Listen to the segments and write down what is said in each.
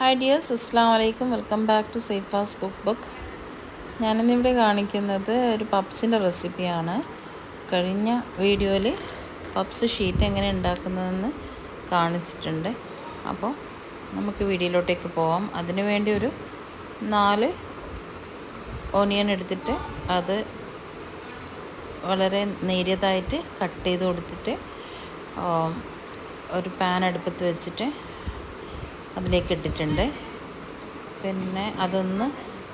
Hi dears അസ്സാം വലൈക്കും welcome back to Safa's cook book ഞാനിന്നിവിടെ കാണിക്കുന്നത് ഒരു പപ്സിന്റെ റെസിപ്പിയാണ്. കഴിഞ്ഞ വീഡിയോയിൽ പപ്സ് ഷീറ്റ് എങ്ങനെ ഉണ്ടാക്കുന്നതെന്ന് കാണിച്ചിട്ടുണ്ട്. അപ്പോൾ നമുക്ക് വീഡിയോയിലോട്ടേക്ക് പോവാം. അതിനു വേണ്ടി ഒരു നാല് ഓണിയൻ എടുത്തിട്ട് അത് വളരെ നേരിയതായിട്ട് കട്ട് ചെയ്ത് കൊടുത്തിട്ട് ഒരു പാൻ അടുപ്പത്ത് വെച്ചിട്ട് അതിലേക്ക് ഇട്ടിട്ടുണ്ട്. പിന്നെ അതൊന്ന്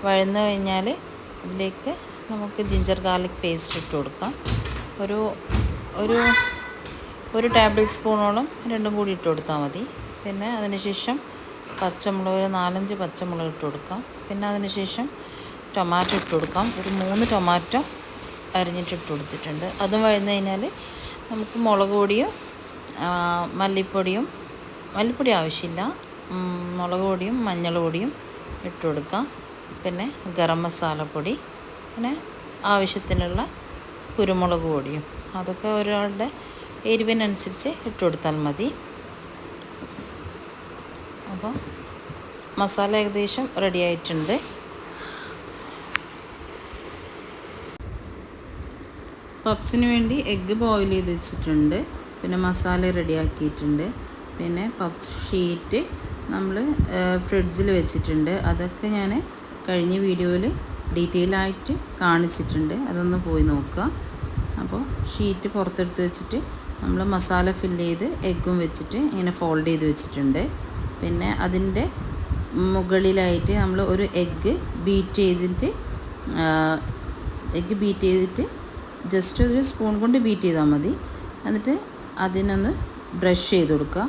വഴന്നു കഴിഞ്ഞാൽ അതിലേക്ക് നമുക്ക് ജിഞ്ചർ ഗാർലിക് പേസ്റ്റ് ഇട്ട് കൊടുക്കാം. ഒരു ഒരു ഒരു ടേബിൾ സ്പൂണോളം രണ്ടും കൂടി ഇട്ട് കൊടുത്താൽ മതി. പിന്നെ അതിനുശേഷം പച്ചമുളക് ഒരു നാലഞ്ച് പച്ചമുളക് ഇട്ട് കൊടുക്കാം. പിന്നെ അതിനുശേഷം ടൊമാറ്റോ ഇട്ട് കൊടുക്കാം. ഒരു മൂന്ന് ടൊമാറ്റോ അരിഞ്ഞിട്ട് ഇട്ട് കൊടുത്തിട്ടുണ്ട്. അതും വഴന്നു കഴിഞ്ഞാൽ നമുക്ക് മുളക് പൊടിയും മല്ലിപ്പൊടിയും മല്ലിപ്പൊടി ആവശ്യമില്ല. മുളക് പൊടിയും മഞ്ഞൾ പൊടിയും ഇട്ട് കൊടുക്കാം പിന്നെ ഗരം മസാലപ്പൊടി പിന്നെ ആവശ്യത്തിനുള്ള കുരുമുളക് പൊടിയും. അതൊക്കെ ഒരാളുടെ എരിവിനനുസരിച്ച് ഇട്ട് കൊടുത്താൽ മതി. അപ്പോൾ മസാല ഏകദേശം റെഡി ആയിട്ടുണ്ട്. പപ്സിന് വേണ്ടി എഗ്ഗ് ബോയിൽ ചെയ്ത് വെച്ചിട്ടുണ്ട്. പിന്നെ മസാല റെഡിയാക്കിയിട്ടുണ്ട് പിന്നെ പപ്സ് ഷീറ്റ് നമ്മൾ ഫ്രിഡ്ജിൽ വെച്ചിട്ടുണ്ട്. അതൊക്കെ ഞാൻ കഴിഞ്ഞ വീഡിയോയിൽ ഡീറ്റെയിൽ ആയിട്ട് കാണിച്ചിട്ടുണ്ട്. അതൊന്ന് പോയി നോക്കുക. അപ്പോൾ ഷീറ്റ് പുറത്തെടുത്ത് വെച്ചിട്ട് നമ്മൾ മസാല ഫില്ല് ചെയ്ത് എഗ്ഗും വെച്ചിട്ട് ഇങ്ങനെ ഫോൾഡ് ചെയ്ത് വെച്ചിട്ടുണ്ട്. പിന്നെ അതിന്റെ മുകളിലായിട്ട് നമ്മൾ ഒരു എഗ്ഗ് ബീറ്റ് ചെയ്തിട്ട് എഗ്ഗ് ബീറ്റ് ചെയ്തിട്ട് ജസ്റ്റ് ഒരു സ്പൂൺ കൊണ്ട് ബീറ്റ് ചെയ്താൽ മതി. എന്നിട്ട് അതിനൊന്ന് ബ്രഷ് ചെയ്ത് കൊടുക്കുക.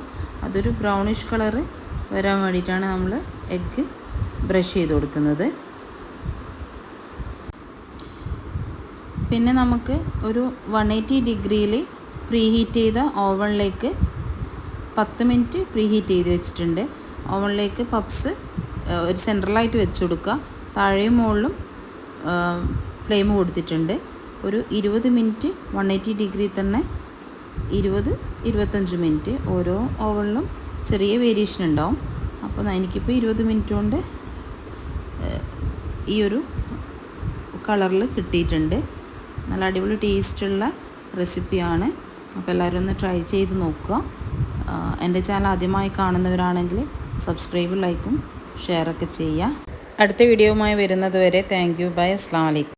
അതൊരു ബ്രൗണിഷ് കളറ് വരാൻ വേണ്ടിയിട്ടാണ് നമ്മൾ എഗ്ഗ് ബ്രഷ് ചെയ്ത് കൊടുക്കുന്നത്. പിന്നെ നമുക്ക് ഒരു വൺ എയ്റ്റി ഡിഗ്രിയിൽ പ്രീ ഹീറ്റ് ചെയ്ത ഓവണിലേക്ക് പത്ത് മിനിറ്റ് പ്രീ ഹീറ്റ് ചെയ്ത് വെച്ചിട്ടുണ്ട്. ഓവണിലേക്ക് പപ്സ് ഒരു സെൻട്രലായിട്ട് വെച്ച് കൊടുക്കുക. താഴെയും മുകളിലും ഫ്ലെയിം കൊടുത്തിട്ടുണ്ട്. ഒരു ഇരുപത് മിനിറ്റ് വൺ എയ്റ്റി ഡിഗ്രി തന്നെ ഇരുപത് ഇരുപത്തഞ്ച് മിനിറ്റ് ഓരോ ഓവണിലും ചെറിയ വേരിയേഷൻ ഉണ്ടാവും. അപ്പോൾ എനിക്കിപ്പോൾ ഇരുപത് മിനിറ്റ് കൊണ്ട് ഈ ഒരു കളറിൽ കിട്ടിയിട്ടുണ്ട്. നല്ല അടിപൊളി ടേസ്റ്റുള്ള റെസിപ്പിയാണ് അപ്പോൾ എല്ലാവരും ഒന്ന് ട്രൈ ചെയ്ത് നോക്കുക. എന്റെ ചാനൽ ആദ്യമായി കാണുന്നവരാണെങ്കിൽ സബ്സ്ക്രൈബ് ലൈക്കും ഷെയറൊക്കെ ചെയ്യുക. അടുത്ത വീഡിയോയുമായി വരുന്നത് വരെ താങ്ക് യു ബൈ അസ്ലാം വലൈക്കും